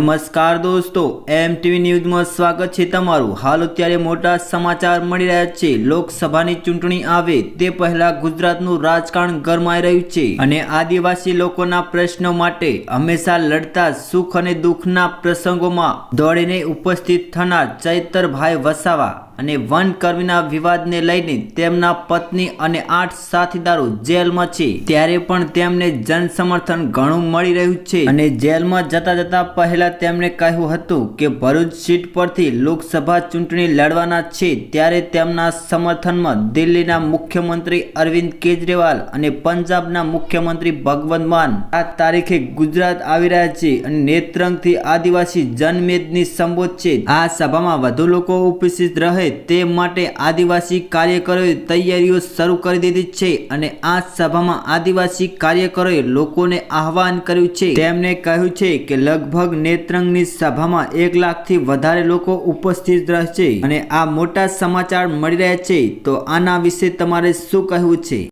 નમસ્કાર દોસ્તો એમ ટીવી ન્યૂઝમાં સ્વાગત છે તમારું. હાલ અત્યારે મોટા સમાચાર મળી રહ્યા છે. લોકસભાની ચૂંટણી આવે, તે પહેલા ગુજરાતનું રાજકારણ ગરમાઈ રહ્યું છે. અને આદિવાસી લોકોના પ્રશ્નો માટે હંમેશા લડતા સુખ અને દુઃખના પ્રસંગોમાં દોડીને ઉપસ્થિત થનાર ચૈતરભાઈ વસાવા અને વન કર્મીના વિવાદને લઈને તેમના પત્ની અને આઠ સાથીદારો જેલમાં છે. ત્યારે પણ તેમને જન સમર્થન ઘણું મળી રહ્યું છે. અને જેલમાં જતા જતા પહેલા તેમણે કહ્યું હતું કે ભરૂચ સીટ પરથી લોકસભા ચૂંટણી લડવાના છે. ત્યારે તેમના સમર્થનમાં દિલ્હીના મુખ્યમંત્રી અરવિંદ કેજરીવાલ અને પંજાબના મુખ્યમંત્રી ભગવંત માન આ તારીખે ગુજરાત આવી રહ્યા છે અને નેત્રંગથી આદિવાસી જનમેદની સંબોધશે આ સભામાં વધુ લોકો ઉપસ્થિત રહે તે માટે આદિવાસી કાર્યકરોએ તૈયારીઓ શરૂ કરી દીધી છે અને આ સભામાં આદિવાસી કાર્યકરોએ લોકોને આહવાન કર્યું છે. તેમણે કહ્યું છે કે લગભગ નેત્રંગની સભામાં એક લાખથી વધારે લોકો ઉપસ્થિત રહેશે અને આ મોટા સમાચાર મળી રહ્યા છે. તો આના વિશે તમારે શું કહેવું છે?